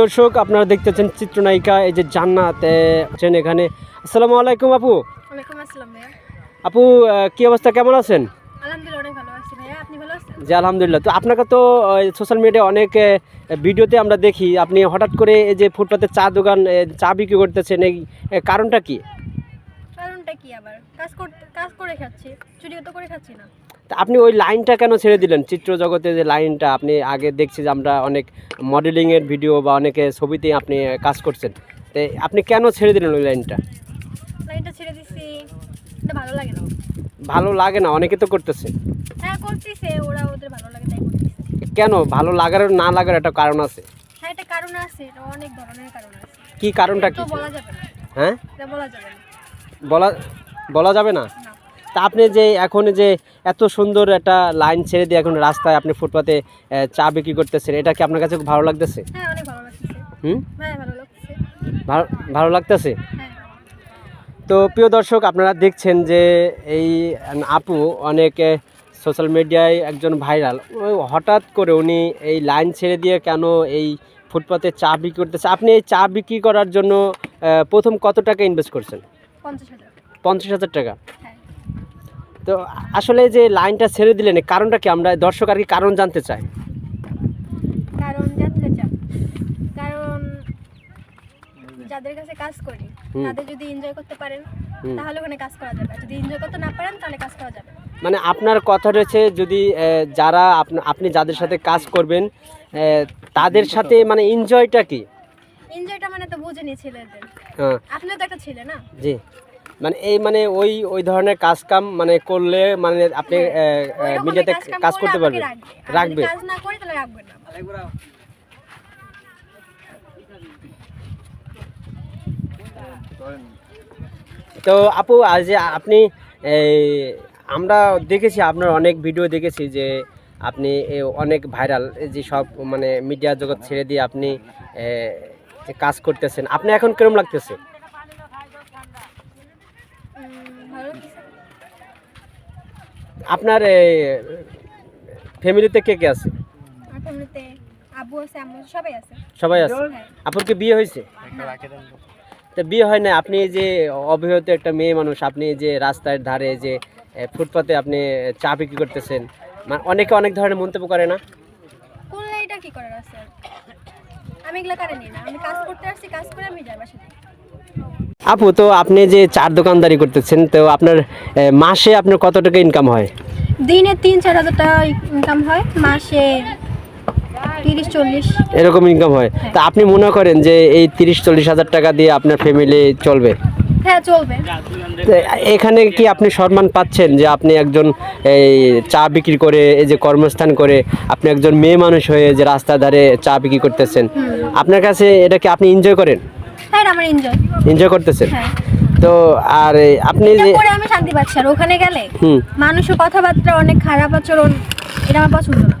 দর্শক আপনারা দেখতেছেন চিত্রনায়িকা এই যে জান্নাত আছেন এখানে। আসসালামু আলাইকুম আপু। ওয়ালাইকুম আসসালাম ভাইয়া। আপু কি অবস্থা? কেমন আছেন? জি আলহামদুলিল্লাহ। তো আপনাকে তো সোশ্যাল মিডিয়ায় অনেক ভিডিওতে আমরা দেখি আপনি হঠাৎ করে এই যে ফুটপাতে চা দোকান চা বিক্রি করতেছেন এই কারণটা কি? কারণটা কি আবার? কাজ কাজ করে খাচ্ছি চুরি তো করে খাচ্ছি না। আপনি ওই লাইনটা কেন ছেড়ে দিলেন? চিত্র জগতে যে লাইনটা আপনি আগে দেখছি যে আমরা অনেক মডেলিংয়ের ভিডিও বা অনেকে ছবিতে আপনি কাজ করছেন। তো আপনি কেন ছেড়ে দিলেন ওই লাইনটা? লাইনটা ছেড়ে দিছি। ভালো লাগে না। ভালো লাগে না অনেকে তো করতেছে। হ্যাঁ করতেছে ওরা ওদের ভালো লাগে তাই করতেছে। কেন? ভালো লাগার না লাগার একটা কারণ আছে। হ্যাঁ কারণ আছে অনেক ধরনের কারণ আছে। কি কারণটা কি? বলা যাবে না। হ্যাঁ? বলা যাবে না। বলা বলা যাবে না। তা আপনি যে এখন যে এত সুন্দর একটা লাইন ছেড়ে দিয়ে এখন রাস্তায় আপনি ফুটপাতে চা বিক্রি করতেছেন এটা কি আপনার কাছে খুব ভালো লাগতেছে? হ্যাঁ ভালো লাগতেছে। হুম? হ্যাঁ ভালো লাগতেছে। ভালো লাগতেছে? হ্যাঁ। তো প্রিয় দর্শক আপনারা দেখছেন যে এই আপু অনেক সোশ্যাল মিডিয়ায় একজন ভাইরাল হঠাৎ করে উনি এই লাইন ছেড়ে দিয়ে কেন এই ফুটপাতে চা বিক্রি করতেছে? আপনি এই চা বিক্রি করার জন্য প্রথম কত টাকা ইনভেস্ট করছেন? পঞ্চাশ হাজার টাকা। তো আসলে যে লাইনটা ছেড়ে দিলেন কারণটা কি? আমরা দর্শক আর কি কারণ জানতে চাই। কারণ জানতে কারণ যাদের কাছে কাজ করি। তাদের যদি এনজয় করতে পারেন তাহলে ওখানে কাজ করা যাবে। যদি এনজয় করতে না পারেন তাহলে কাজ করা যাবে মানে আপনার কথা রয়েছে যদি যারা আপনি যাদের সাথে কাজ করবেন তাদের সাথে মানে এনজয়টা কি? এনজয়টা মানে তো বুঝেনি ছেলেদের। হ্যাঁ। আপনিও তো একটা ছেলে না? জি। মানে এই মানে ওই ওই ধরনের কাজ কাম মানে করলে মানে আপনি মিডিয়াতে কাজ-কাম কাজ করতে পারবেন রাখবে। তো আপু আজ আপনি এই আমরা দেখেছি আপনার অনেক ভিডিও দেখেছি যে আপনি অনেক ভাইরাল যে সব মানে মিডিয়া জগৎ ছেড়ে দিয়ে আপনি কাজ করতেছেন। আপনি এখন কিরম লাগতেছে? আপনার ফ্যামিলিতে কে কে আছে? সবাই আছে। সবাই আছে? হ্যাঁ। আপুর কি বিয়ে হয়েছে? তো বিয়ে হয় না আপনি এই যে অবিবাহিত একটা মেয়ে মানুষ আপনি যে রাস্তার ধারে যে ফুটপাতে আপনি চা বিক্রি করতেছেন মানে অনেকে অনেক ধরনের মন্তব্য করে না? করলে এটা কি করার আছে? আমি এগুলো কারে নিই না আমি কাজ করতে আসছি কাজ করে আমি যাই বাসাতে আপু তো আপনি যে চার দোকানদারি করতেছেন তো আপনার মাসে আপনার কত টাকা ইনকাম হয়? দিনে তিন চার হাজার টাকা ইনকাম হয় মাসে তিরিশ চল্লিশ। এরকম ইনকাম হয়। তা আপনি মনে করেন যে এই তিরিশ চল্লিশ হাজার টাকা দিয়ে আপনার ফ্যামিলি চলবে? হ্যাঁ চলবে। তো এখানে কি আপনি সম্মান পাচ্ছেন যে আপনি একজন এই চা বিক্রি করে এই যে কর্মস্থান করে আপনি একজন মেয়ে মানুষ হয়ে যে রাস্তার ধারে চা বিক্রি করতেছেন? আপনার কাছে এটা কি আপনি এনজয় করেন? এটা আমার এনজয় এনজয় করতেছেন? হ্যাঁ। তো আর আপনি যে করে আমি শান্তি পাচ্ছি আর ওখানে গেলে মানুষের কথাবার্তা অনেক খারাপ আচরণ এটা আমার পছন্দ না।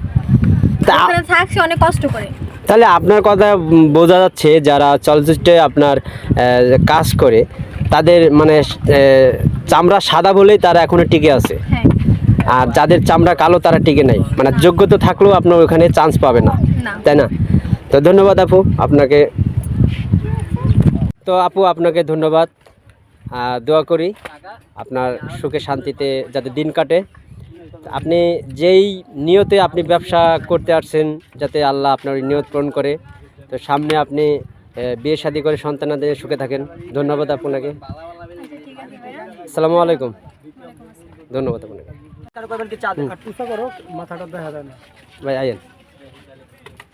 ওখানে থাকছি অনেক কষ্ট করে। তাহলে আপনার কথা বোঝা যাচ্ছে যারা চলচ্চিত্রে আপনার কাজ করে তাদের মানে চামড়া সাদা বলেই তারা এখনও টিকে আছে। হ্যাঁ। আর যাদের চামড়া কালো তারা টিকে নাই। মানে যোগ্যতা থাকলেও আপনার ওখানে চান্স পাবে না। তাই না? তো ধন্যবাদ আপু আপনাকে তো আপু আপনাকে ধন্যবাদ। দোয়া করি আপনার সুখে শান্তিতে যাতে দিন কাটে। আপনি যেই নিয়তে আপনি ব্যবসা করতে আসছেন যাতে আল্লাহ আপনার ওই নিয়ত পূরণ করে তো সামনে আপনি বিয়ে শাদী করে সন্তানাদের সুখে থাকেন। ধন্যবাদ আপনাকে। আসসালামু আলাইকুম। ধন্যবাদ আপনাকে। ভাই আইন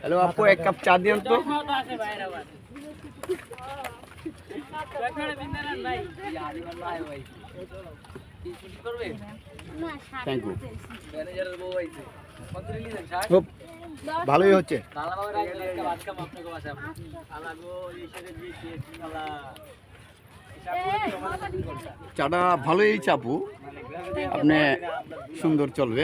হ্যালো আপু এক কাপ চা দিন তো। ভালোই হচ্ছে। চাটা ভালোই চাপু। আপনি সুন্দর চলবে।